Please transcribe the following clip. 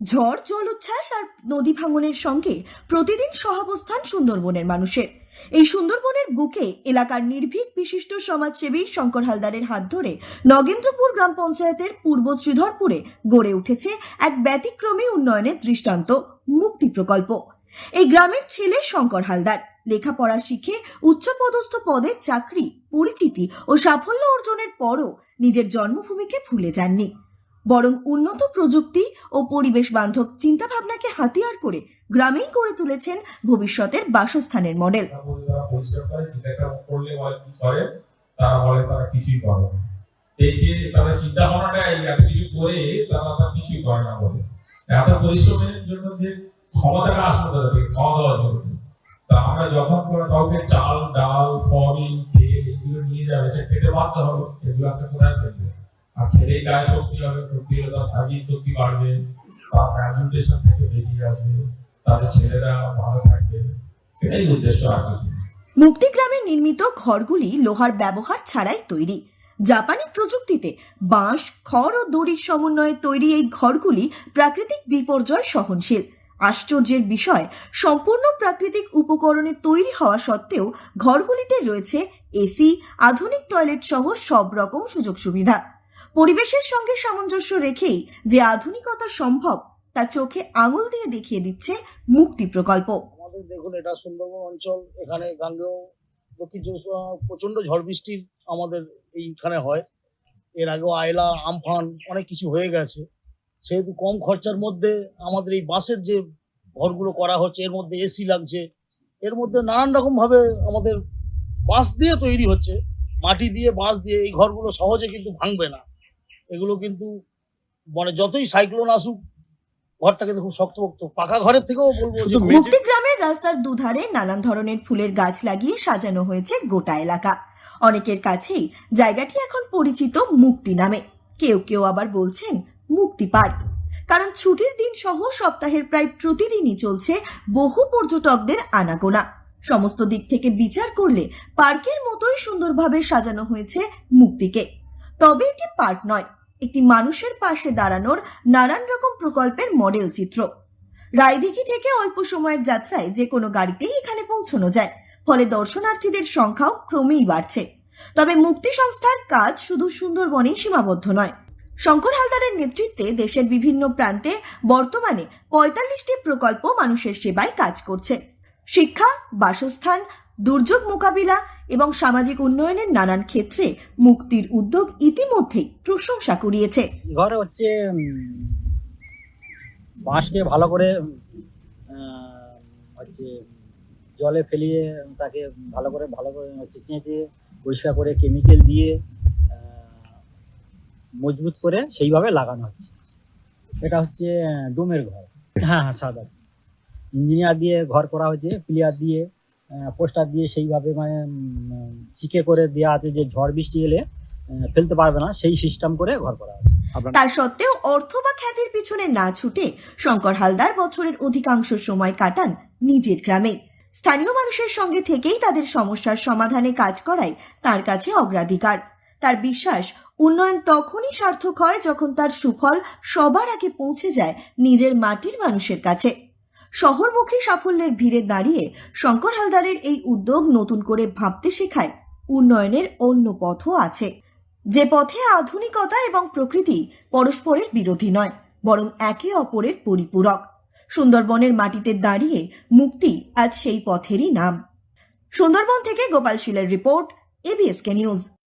ঝড় জলোচ্ছ্বাস আর নদী ভাঙনের সঙ্গে প্রতিদিন সহাবস্থান সুন্দরবনের মানুষের। এই সুন্দরবনের বুকে এলাকার নির্ভীক বিশিষ্ট সমাজসেবী শঙ্কর হালদারের হাত ধরে নগেন্দ্রপুর গ্রাম পঞ্চায়েতের পূর্ব শ্রীধরপুরে গড়ে উঠেছে এক ব্যতিক্রমী উন্নয়নের দৃষ্টান্ত, মুক্তি প্রকল্প। এই গ্রামের ছেলে শঙ্কর হালদার লেখাপড়া শিখে উচ্চপদস্থ পদে চাকরি, পরিচিতি ও সাফল্য অর্জনের পরও নিজের জন্মভূমিকে ভুলে যাননি। বরং উন্নত প্রযুক্তি ও পরিবেশ বান্ধব চিন্তাভাবনাকে হাতিয়ার করে গ্রামেই করে তুলেছেন ভবিষ্যতের বাসস্থানের মডেল। তারা চিন্তা ভাবনাটা এত কিছু করে, তারা তারা কিছুই করে না বলে। এত পরিশ্রমের জন্য যে ক্ষমতাটা তাদের খাওয়া দাওয়ার জন্য। তা আমরা যখন কাউকে চাল, ডাল, ফল, তেল এগুলো নিয়ে যাবে, সে খেতে বাধ্য হবে, এগুলো একটা কোথায় ফেলবে আর খেলেই গায়ে শক্তি হবে শারীরিক শক্তি বাড়বে, তার বেরিয়ে আসবে, তাদের ছেলেরা ভালো থাকবে, এটাই উদ্দেশ্য। মুক্তিগ্রামে নির্মিত ঘরগুলি লোহার ব্যবহার ছাড়াই তৈরি। জাপানি প্রযুক্তিতে বাঁশ, খড় ও দড়ির সমন্বয়ে তৈরি এই ঘরগুলি প্রাকৃতিক বিপর্যয় সহনশীল। আশ্চর্যের বিষয়, সম্পূর্ণ প্রাকৃতিক উপকরণে তৈরি হওয়া সত্ত্বেও ঘরগুলিতে রয়েছে এসি, আধুনিক টয়লেট সহ সব রকম সুযোগ সুবিধা। পরিবেশের সঙ্গে সামঞ্জস্য রেখেই যে আধুনিকতা সম্ভব, তা চোখে আঙুল দিয়ে দেখিয়ে দিচ্ছে মুক্তি প্রকল্প। আমাদের দেখুন, এটা সুন্দরবন অঞ্চল, এখানে গাঙ্গেয় দক্ষিণ পরগনা ঝড় বৃষ্টির আমাদের এইখানে হয়। এর আগেও আয়লা, আমফান, অনেক কিছু হয়ে গেছে। সেহেতু কম খরচার মধ্যে আমাদের এই বাসের যে ঘরগুলো করা হচ্ছে, এর মধ্যে এসি লাগছে, এর মধ্যে নানান রকমভাবে আমাদের বাস দিয়ে তৈরি হচ্ছে। মাটি দিয়ে বাঁশ দিয়ে এই ঘরগুলো সহজে কিন্তু ভাঙবে না। এগুলো কিন্তু মানে যতই সাইক্লোন আসুক ঘরটা কিন্তু খুব শক্তপোক্ত। পাকা ঘরের থেকেও বলব মুক্তি গ্রামের রাস্তার দুধারে নানান ধরনের ফুলের গাছ লাগিয়ে সাজানো হয়েছে গোটা এলাকা। অনেকের কাছেই জায়গাটি এখন পরিচিত মুক্তি নামে। কেউ কেউ আবার বলছেন মুক্তি পার্ক। কারণ ছুটির দিন সহ সপ্তাহের প্রায় প্রতিদিনই চলছে বহু পর্যটকদের আনাগোনা। সমস্ত দিক থেকে বিচার করলে পার্কের মতোই সুন্দরভাবে সাজানো হয়েছে মুক্তিকে তবে এটি পার্ক নয়, একটি মানুষের পাশে দাঁড়ানোর নানান রকম প্রকল্পের মডেল চিত্র। রায়দিঘি থেকে অল্প সময়ের যাত্রায় যে কোনো গাড়িতেই এখানে পৌঁছানো যায়, ফলে দর্শনার্থীদের সংখ্যাও ক্রমেই বাড়ছে। তবে মুক্তি সংস্থার কাজ শুধু সুন্দরবনেই সীমাবদ্ধ নয়। শঙ্কর হালদারের নেতৃত্বে দেশের বিভিন্ন প্রান্তে বর্তমানে পঁয়তাল্লিশটি প্রকল্প মানুষের সেবায় কাজ করছে। শিক্ষা, বাসস্থান, দুর্যোগ মোকাবিলা এবং সামাজিক উন্নয়নের নানান ক্ষেত্রে মুক্তির উদ্যোগ ইতিমধ্যেই প্রশংসা কুড়িয়েছে। ঘর হচ্ছে বাঁশকে ভালো করে হচ্ছে, জলে ফেলিয়ে তাকে ভালো করে ভালো করে হচ্ছে চেঁচে, পরিষ্কার করে কেমিক্যাল দিয়ে মজবুত করে সেইভাবে লাগানো হচ্ছে। এটা হচ্ছে ডোমের ঘর। হ্যাঁ হ্যাঁ সাদা। ইঞ্জিনিয়ার দিয়ে ঘর করা হয়েছে প্লেয়ার দিয়ে পোস্টার দিয়ে সেইভাবে মানে চিকে করে দেওয়া আছে যে ঝড় বৃষ্টি এলে আহ, ফেলতে পারবে না সেই সিস্টেম করে ঘর করা আছে তার সত্ত্বেও অর্থ বা খ্যাতির পিছনে না ছুটে শঙ্কর হালদার বছরের অধিকাংশ সময় কাটান নিজের গ্রামে। স্থানীয় মানুষের সঙ্গে থেকেই তাদের সমস্যার সমাধানে কাজ করাই তার কাছে অগ্রাধিকার। তার বিশ্বাস উন্নয়ন তখনই সার্থক হয় যখন তার সুফল সবার আগে পৌঁছে যায় নিজের মাটির মানুষের কাছে। শহরমুখী সাফল্যের ভিড়ে দাঁড়িয়ে শঙ্কর হালদারের এই উদ্যোগ নতুন করে ভাবতে শেখায় উন্নয়নের অন্য পথও আছে। যে পথে আধুনিকতা এবং প্রকৃতি পরস্পরের বিরোধী নয়, বরং একে অপরের পরিপূরক। সুন্দরবনের মাটিতে দাঁড়িয়ে মুক্তি আজ সেই পথেরই নাম। সুন্দরবন থেকে গোপাল শীলের রিপোর্ট এবিএসকে নিউজ।